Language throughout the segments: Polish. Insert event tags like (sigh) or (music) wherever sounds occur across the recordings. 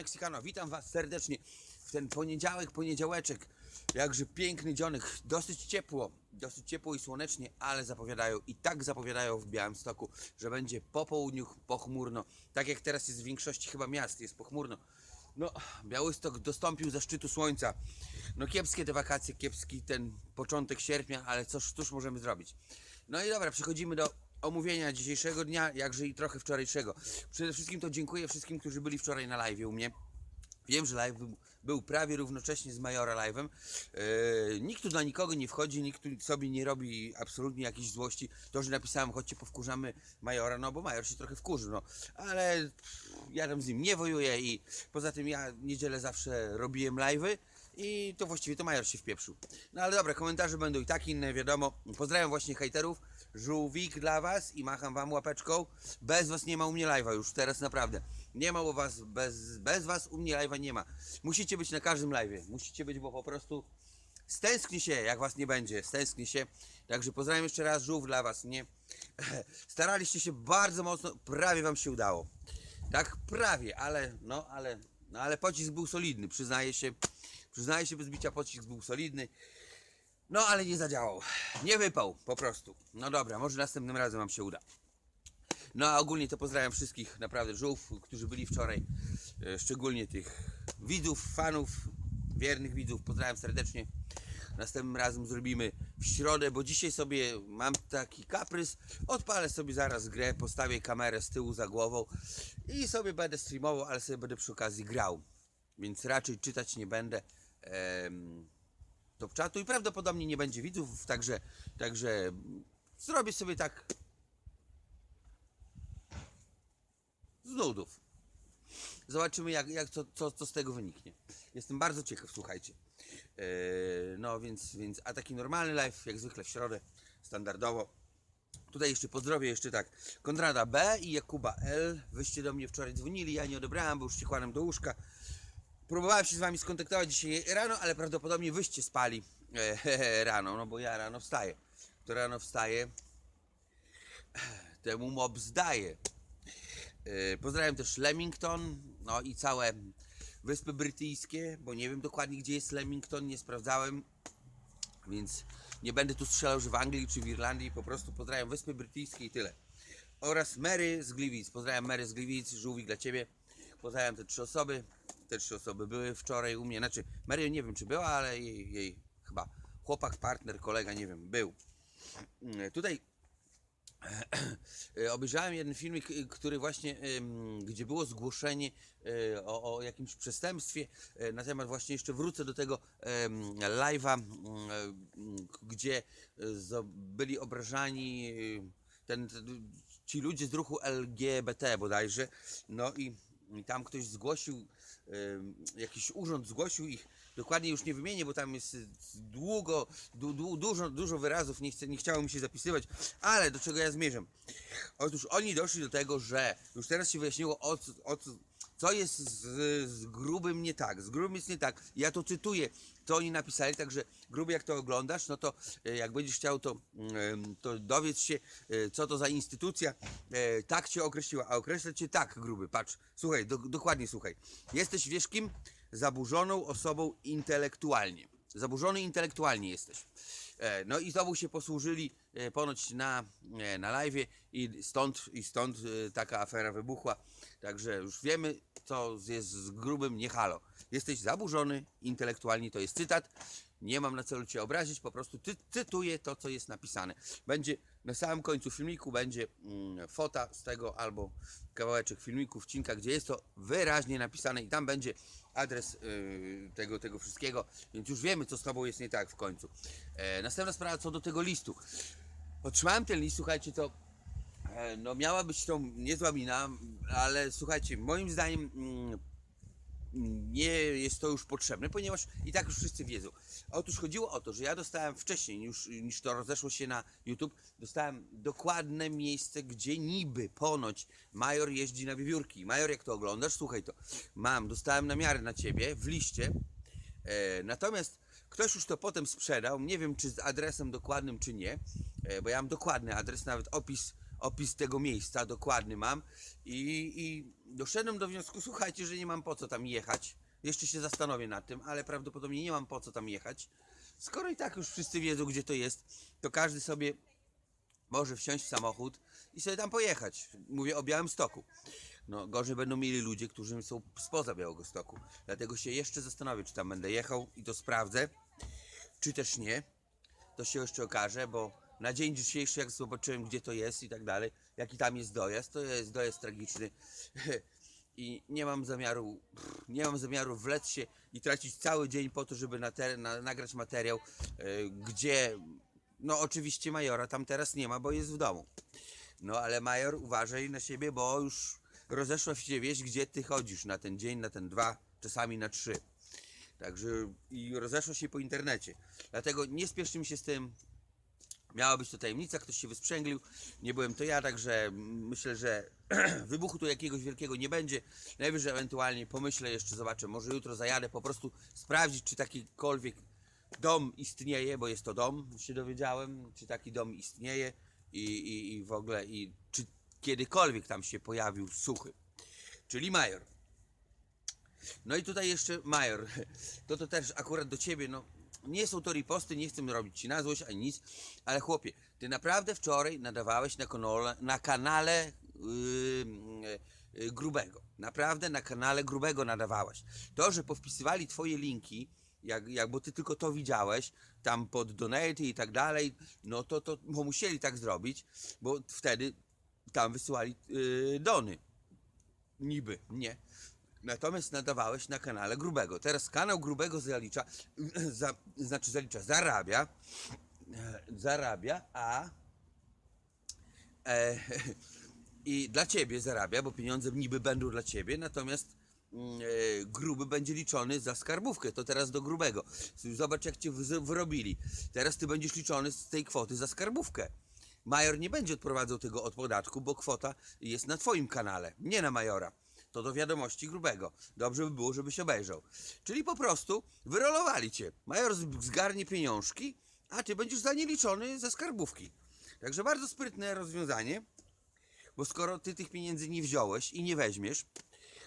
Meksykano, witam Was serdecznie w ten poniedziałek, poniedziałeczek. Jakże piękny dzionek, dosyć ciepło, dosyć ciepło i słonecznie, ale zapowiadają i tak zapowiadają w Białymstoku, że będzie po południu pochmurno. Tak jak teraz jest w większości chyba miast, jest pochmurno. No, Białystok dostąpił zaszczytu słońca. No kiepskie te wakacje, kiepski ten początek sierpnia, ale cóż, cóż możemy zrobić? No i dobra, przechodzimy do omówienia dzisiejszego dnia, jakże i trochę wczorajszego. Przede wszystkim to dziękuję wszystkim, którzy byli wczoraj na live u mnie. Wiem, że live był, prawie równocześnie z Majora live'em. Yy, nikt tu dla nikogo nie wchodzi, nikt tu sobie nie robi absolutnie jakiejś złości. To, że napisałem, chodźcie powkurzamy Majora, no bo Major się trochę wkurzył, no. Ale pff, ja tam z nim nie wojuję i poza tym ja niedzielę zawsze robiłem live'y i to właściwie to Major się wpieprzył. No ale dobra, komentarze będą i tak inne, wiadomo. Pozdrawiam właśnie hejterów. Żółwik dla was i macham wam łapeczką. Bez was nie ma u mnie live'a już, teraz naprawdę. Nie ma u was, bez, bez was u mnie live'a nie ma. Musicie być na każdym live'ie. Musicie być, bo po prostu stęskni się, jak was nie będzie. Stęskni się. Także pozdrawiam jeszcze raz, żółw dla was, nie? (laughs) Staraliście się bardzo mocno, prawie wam się udało. Tak, prawie, ale, no, ale, no, ale pocisk był solidny, przyznaję się. Przyznaję się, bez bicia pocisk był solidny. No, ale nie zadziałał. Nie wypał, po prostu. No dobra, może następnym razem wam się uda. No a ogólnie to pozdrawiam wszystkich naprawdę żółw, którzy byli wczoraj, e, szczególnie tych widzów, fanów, wiernych widzów. Pozdrawiam serdecznie. Następnym razem zrobimy w środę, bo dzisiaj sobie mam taki kaprys. Odpalę sobie zaraz grę, postawię kamerę z tyłu za głową i sobie będę streamował, ale sobie będę przy okazji grał. Więc raczej czytać nie będę. Em, top czatu i prawdopodobnie nie będzie widzów, także, także zrobię sobie tak z nudów. Zobaczymy, jak, jak co, co, co z tego wyniknie. Jestem bardzo ciekaw, słuchajcie. Yy, no więc, więc, a taki normalny live, jak zwykle w środę, standardowo. Tutaj jeszcze pozdrowię jeszcze tak. Konrada B i Jakuba L. Wyście do mnie wczoraj dzwonili, ja nie odebrałem, bo już się kładłem do łóżka. Próbowałem się z wami skontaktować dzisiaj rano, ale prawdopodobnie wyście spali e, (laughs) rano, no bo ja rano wstaję. Kto rano wstaje, (sighs) temu mob zdaje. E, Pozdrawiam też Leamington, no i całe Wyspy Brytyjskie, bo nie wiem dokładnie gdzie jest Leamington, nie sprawdzałem, więc nie będę tu strzelał, że w Anglii czy w Irlandii, po prostu pozdrawiam Wyspy Brytyjskie i tyle. Oraz Mary z Gliwic, pozdrawiam Mary z Gliwic, żółwik dla Ciebie. Pozdrawiam te trzy osoby, te trzy osoby były wczoraj u mnie, znaczy Mary nie wiem czy była, ale jej, jej chyba chłopak, partner, kolega, nie wiem, był. Mm, Tutaj (clears throat) E, Obejrzałem jeden filmik, y, który właśnie, gdzie było zgłoszenie y, o, o jakimś przestępstwie. E, Na temat właśnie jeszcze wrócę do tego live'a, ym, gdzie y, zo- byli obrażani y, ten, ci ludzie z ruchu LGBT bodajże. No i, i tam ktoś zgłosił, jakiś urząd zgłosił ich, dokładnie już nie wymienię, bo tam jest długo, du, du, dużo, dużo wyrazów, nie, chcę, nie chciało mi się zapisywać, ale do czego ja zmierzam? Otóż oni doszli do tego, że już teraz się wyjaśniło, o, o, co- jest z, z grubym nie tak. Z grubym jest nie tak. Ja to cytuję, co oni napisali, także gruby jak to oglądasz, no to e, jak będziesz chciał, to, to dowiedz się, e, co to za instytucja e, tak cię określiła, a określa cię tak, gruby, patrz, słuchaj, do, dokładnie słuchaj. Jesteś, wiesz kim? Zaburzoną osobą intelektualnie. Zaburzony intelektualnie jesteś. E, No i znowu się posłużyli e, ponoć na, e, na live i stąd, i stąd taka afera wybuchła. Także już wiemy, co jest z grubym nie halo. Jesteś zaburzony intelektualnie, to jest cytat. Nie mam na celu Cię obrazić, po prostu ty, cytuję to, co jest napisane. Będzie na samym końcu filmiku będzie mm, fota z tego albo kawałeczek filmiku, wcinka, gdzie jest to wyraźnie napisane i tam będzie adres y, tego, tego wszystkiego, więc już wiemy, co z Tobą jest nie tak w końcu. E, następna sprawa co do tego listu. Otrzymałem ten list, słuchajcie, to e, no miała być to niezła mina, ale słuchajcie, moim zdaniem mm, nie jest to już potrzebne, ponieważ i tak już wszyscy wiedzą. Otóż chodziło o to, że ja dostałem wcześniej już, niż to rozeszło się na YouTube, dostałem dokładne miejsce, gdzie niby ponoć Major jeździ na wiewiórki. Major, jak to oglądasz, słuchaj to. Mam, dostałem namiary na ciebie w liście, e, natomiast ktoś już to potem sprzedał, nie wiem czy z adresem dokładnym czy nie, e, bo ja mam dokładny adres, nawet opis opis tego miejsca dokładny mam i, i doszedłem do wniosku, (laughs) słuchajcie, że nie mam po co tam jechać. Jeszcze się zastanowię nad tym, ale prawdopodobnie nie mam po co tam jechać. Skoro i tak już wszyscy wiedzą, gdzie to jest, to każdy sobie może wsiąść w samochód i sobie tam pojechać. Mówię o Białymstoku. No, gorzej będą mieli ludzie, którzy są spoza Białegostoku. Dlatego się jeszcze zastanowię, czy tam będę jechał i to sprawdzę, czy też nie. To się jeszcze okaże, bo na dzień dzisiejszy, jak zobaczyłem, gdzie to jest i tak dalej, jaki tam jest dojazd, to jest dojazd tragiczny. (laughs) I nie mam zamiaru, nie mam zamiaru wlec się i tracić cały dzień po to, żeby na na, nagrać materiał, e, gdzie, no oczywiście Majora tam teraz nie ma, bo jest w domu. No ale Major, uważaj na siebie, bo już rozeszła się wieść, gdzie ty chodzisz na ten dzień, na ten dwa, czasami na trzy. Także i rozeszło się po internecie. Dlatego nie spieszcie mi się z tym. Miała być to tajemnica, ktoś się wysprzęglił. Nie byłem to ja, także myślę, że (clears throat) wybuchu tu jakiegoś wielkiego nie będzie. Najwyżej ewentualnie pomyślę jeszcze, zobaczę, może jutro zajadę po prostu sprawdzić, czy takikolwiek dom istnieje, bo jest to dom, się dowiedziałem, czy taki dom istnieje i, i, i w ogóle, i czy kiedykolwiek tam się pojawił suchy. Czyli major. No i tutaj jeszcze Major, (laughs) to to też akurat do ciebie, no nie są to riposty, nie chcę robić ci na złość ani nic, ale chłopie, ty naprawdę wczoraj nadawałeś na kanale, na kanale yy, yy, Grubego, naprawdę na kanale Grubego nadawałeś. To, że powpisywali twoje linki, jak, jak, bo ty tylko to widziałeś, tam pod donate i tak dalej, no to, to bo musieli tak zrobić, bo wtedy tam wysyłali yy, dony. Niby, nie. Natomiast nadawałeś na kanale Grubego. Teraz kanał Grubego zalicza, (clears throat) za, znaczy zalicza, zarabia, (clears throat) zarabia, a e, (laughs) i dla ciebie zarabia, bo pieniądze niby będą dla ciebie, natomiast mm, e, gruby będzie liczony za skarbówkę. To teraz do grubego. Zobacz, jak cię wy- wyrobili. Teraz ty będziesz liczony z tej kwoty za skarbówkę. Major nie będzie odprowadzał tego od podatku, bo kwota jest na twoim kanale, nie na Majora. To do wiadomości grubego. Dobrze by było, żebyś obejrzał. Czyli po prostu wyrolowali cię. Major zgarnie pieniążki, a ty będziesz za liczony ze skarbówki. Także bardzo sprytne rozwiązanie, bo skoro ty tych pieniędzy nie wziąłeś i nie weźmiesz,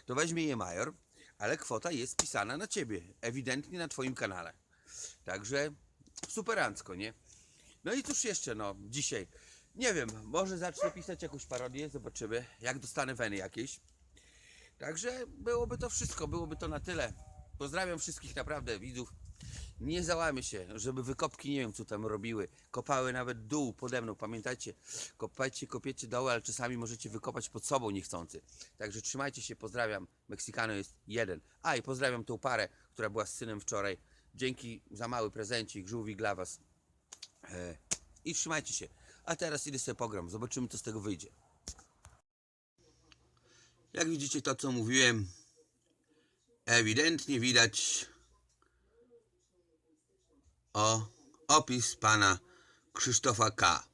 to weźmie je Major, ale kwota jest pisana na ciebie, ewidentnie na twoim kanale. Także superancko, nie? No i cóż jeszcze, no, dzisiaj. Nie wiem, może zacznę pisać jakąś parodię, zobaczymy, jak dostanę weny jakieś. Także byłoby to wszystko, byłoby to na tyle. Pozdrawiam wszystkich naprawdę widzów. Nie załamię się, żeby wykopki nie wiem co tam robiły. Kopały nawet dół pode mną. Pamiętajcie, kopajcie, kopiecie doły, ale czasami możecie wykopać pod sobą niechcący. Także trzymajcie się, pozdrawiam. Meksykano jest jeden. A i pozdrawiam tą parę, która była z synem wczoraj. Dzięki za mały prezencik, żółwik dla was. E, I trzymajcie się. A teraz idę sobie pogram. Zobaczymy co z tego wyjdzie. Jak widzicie to co mówiłem, ewidentnie widać o opis pana Krzysztofa K.